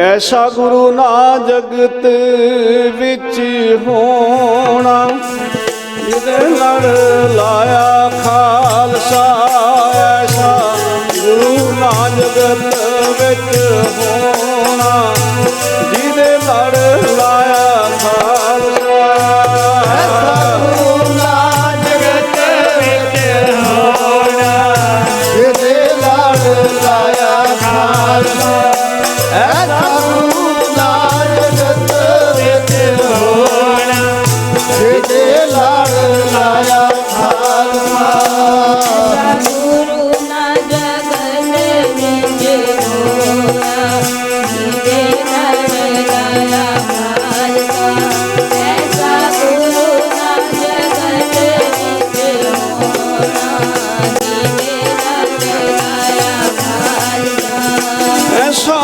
ਐਸਾ ਗੁਰੂ ਨਾ ਜਗਤ ਵਿੱਚ ਹੋਣਾ। ਜਿਹਦੇ ਲੜ ਲਾਇਆ ਖਾਲਸਾ, ਐਸਾ ਗੁਰੂ ਨਾ ਜਗਤ ਵਿੱਚ ਹੋਣਾ ਐਸਾ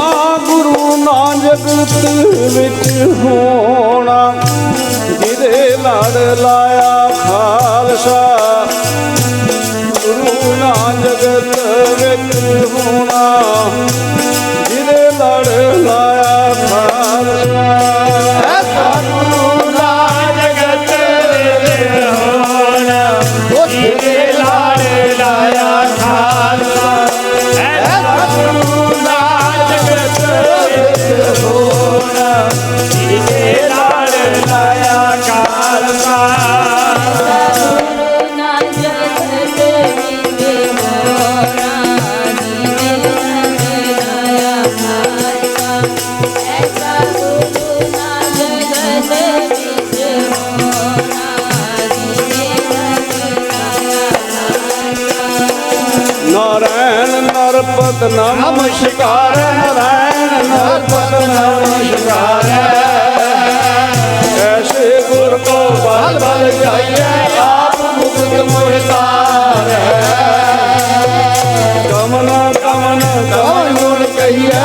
ਗੁਰੂ ਨਾ ਜਗਤ ਵਿੱਚ ਹੋਣਾ, ਜਿਹਦੇ ਲੜ ਲਾਇਆ ਖਾਲਸਾ। ਗੁਰੂ ਨਾ ਜਗਤ ਵਿੱਚ ਹੋਣਾ नरपत नमस्कार नारायण नरपत नमस्कार ऐसे गुरु को बाल बाल जाइए आप मुकुट मोहतार कमना कमना कमन गुण कहिए